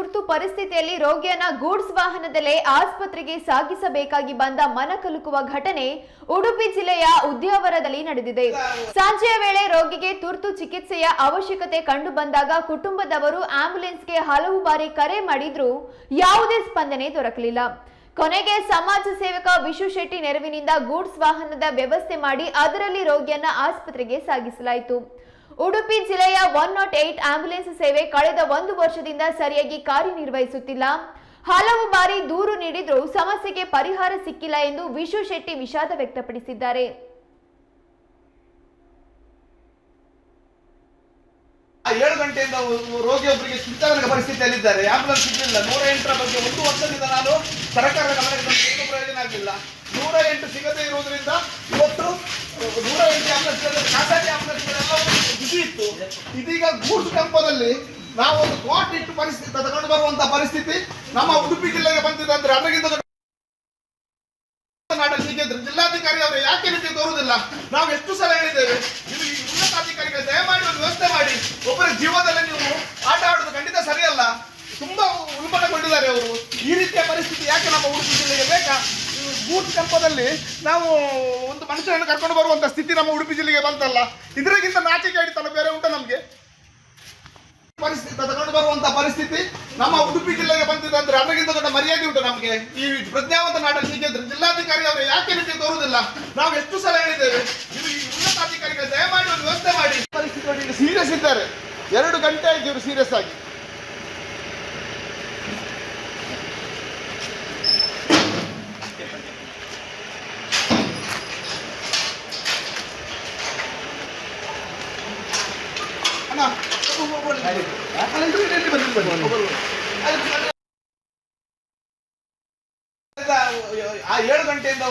ತುರ್ತು ಪರಿಸ್ಥಿತಿಯಲ್ಲಿ ರೋಗಿಯನ್ನ ಗೂಡ್ಸ್ ವಾಹನದಲ್ಲೇ ಆಸ್ಪತ್ರೆಗೆ ಸಾಗಿಸಬೇಕಾಗಿ ಬಂದ ಮನಕಲುಕುವ ಘಟನೆ ಉಡುಪಿ ಜಿಲ್ಲೆಯ ಉದ್ಯಾವರದಲ್ಲಿ ನಡೆದಿದೆ. ಸಂಜೆಯ ವೇಳೆ ರೋಗಿಗೆ ತುರ್ತು ಚಿಕಿತ್ಸೆಯ ಅವಶ್ಯಕತೆ ಕಂಡು ಬಂದಾಗ ಕುಟುಂಬದವರು ಆಂಬ್ಯುಲೆನ್ಸ್ಗೆ ಹಲವು ಬಾರಿ ಕರೆ ಮಾಡಿದ್ರೂ ಯಾವುದೇ ಸ್ಪಂದನೆ ದೊರಕಲಿಲ್ಲ. ಕೊನೆಗೆ ಸಮಾಜ ಸೇವಕ ವಿಶು ಶೆಟ್ಟಿ ನೆರವಿನಿಂದ ಗೂಡ್ಸ್ ವಾಹನದ ವ್ಯವಸ್ಥೆ ಮಾಡಿ ಅದರಲ್ಲಿ ರೋಗಿಯನ್ನ ಆಸ್ಪತ್ರೆಗೆ ಸಾಗಿಸಲಾಯಿತು. ಉಡುಪಿ ಜಿಲ್ಲೆಯ ಒನ್ ನಾಟ್ ಏಟ್ ಆಂಬ್ಯುಲೆನ್ಸ್ ಸೇವೆ ಕಳೆದ ಒಂದು ವರ್ಷದಿಂದ ಸರಿಯಾಗಿ ಕಾರ್ಯನಿರ್ವಹಿಸುತ್ತಿಲ್ಲ. ಹಲವು ಬಾರಿ ದೂರು ನೀಡಿದ್ರೂ ಸಮಸ್ಯೆಗೆ ಪರಿಹಾರ ಸಿಕ್ಕಿಲ್ಲ ಎಂದು ವಿಶು ಶೆಟ್ಟಿ ವಿಷಾದ ವ್ಯಕ್ತಪಡಿಸಿದ್ದಾರೆ. ಏಳು ಗಂಟೆಯಿಂದ ರೋಗಿಯೊಬ್ಬರಿಗೆ ಚಿಂತಾಜನಕ ಪರಿಸ್ಥಿತಿಯಲ್ಲಿದ್ದಾರೆ. ಆಂಬುಲೆನ್ಸ್ ಸಿಗಲಿಲ್ಲ. ನೂರ ಎಂಟರ ಬಗ್ಗೆ ಒಂದು ವರ್ಷದಿಂದ ನಾನು ಸರ್ಕಾರದ ಗಮನಕ್ಕೆ ಏನೂ ಪ್ರಯೋಜನ ಆಗಲಿಲ್ಲ ನೂರ ಎಂಟು ಸಿಗದೇ ಇರುವುದರಿಂದ ಇವತ್ತು ನೂರ ಎಂಟು ಆಂಬುಲೆನ್ಸ್ ಖಾಸಗಿ ಆಂಬುಲೆನ್ಸ್ ಬಿಸಿ ಇತ್ತು ಇದೀಗ ಗೂಡ್ಸ್ ಕಂಪದಲ್ಲಿ ನಾವು ಒಂದು ಕೋಟ್ ಇಟ್ಟು ಪರಿಸ್ಥಿತಿ ತಗೊಂಡು ಬರುವಂತಹ ಪರಿಸ್ಥಿತಿ ನಮ್ಮ ಉಡುಪಿ ಜಿಲ್ಲೆಗೆ ಬಂದಿದೆ ಅಂದ್ರೆ ಅದಕ್ಕಿಂತ ಜಿಲ್ಲಾಧಿಕಾರಿ ಅವರು ಯಾಕೆ ರೀತಿ ತೋರುವುದಿಲ್ಲ? ನಾವು ಎಷ್ಟು ಸಲ ಹೇಳಿದ್ದೇವೆ ನೀವು ಈ ಉನ್ನತಾಧಿಕಾರಿಗಳು ದಯಮಾಡಿ ಒಂದು ವ್ಯವಸ್ಥೆ ಮಾಡಿ, ಒಬ್ಬರ ಜೀವನದಲ್ಲಿ ನೀವು ಆಟ ಆಡೋದು ಖಂಡಿತ ಸರಿಯಲ್ಲ. ತುಂಬಾ ಉಲ್ಬಣಗೊಂಡಿದ್ದಾರೆ ಅವರು. ಈ ರೀತಿಯ ಪರಿಸ್ಥಿತಿ ಯಾಕೆ ನಮ್ಮ ಉಡುಪಿ ಜಿಲ್ಲೆಗೆ ಬೇಕಾ? ಬೂತ್ ಕಂಪದಲ್ಲಿ ನಾವು ಒಂದು ಮನುಷ್ಯನನ್ನು ಕರ್ಕೊಂಡು ಬರುವಂತ ಸ್ಥಿತಿ ನಮ್ಮ ಉಡುಪಿ ಜಿಲ್ಲೆಗೆ ಬಂತಲ್ಲ, ಇದರಿಗಿಂತ ನಾಚಿಕೆ ಹಿಡಿತಲ್ಲ ಬೇರೆ ಉಂಟು ನಮಗೆ? ಪರಿಸ್ಥಿತಿ ತಗೊಂಡು ಬರುವಂತಹ ಪರಿಸ್ಥಿತಿ ನಮ್ಮ ಉಡುಪಿ ಜಿಲ್ಲೆಗೆ ಬಂದಿದೆ ಅಂದ್ರೆ ಅದಕ್ಕಿಂತ ದೊಡ್ಡ ಮರ್ಯಾದೆ ಉಂಟು ನಮಗೆ. ಈ ಪ್ರಜ್ಞಾವಂತ ನಾಟಕ ಹೀಗೆ ಜಿಲ್ಲಾಧಿಕಾರಿ ಅವರು ಯಾಕೆ ರೀತಿ ತೋರುವುದಿಲ್ಲ ನಾವು ಎಷ್ಟು ಸಲ ಹೇಳಿದ್ದೇವೆ ನೀವು ಈ ಉನ್ನತಾಧಿಕಾರಿಗಳು ದಯಮಾಡಿ ಒಂದು ವ್ಯವಸ್ಥೆ ಮಾಡಿ. ಪರಿಸ್ಥಿತಿ ಸೀರಿಯಸ್ ಇದ್ದಾರೆ. ಎರಡು ಗಂಟೆ ಆಯ್ತು ಇವರು ಸೀರಿಯಸ್ ಆಗಿ. ಏಳು ಗಂಟೆಯಿಂದ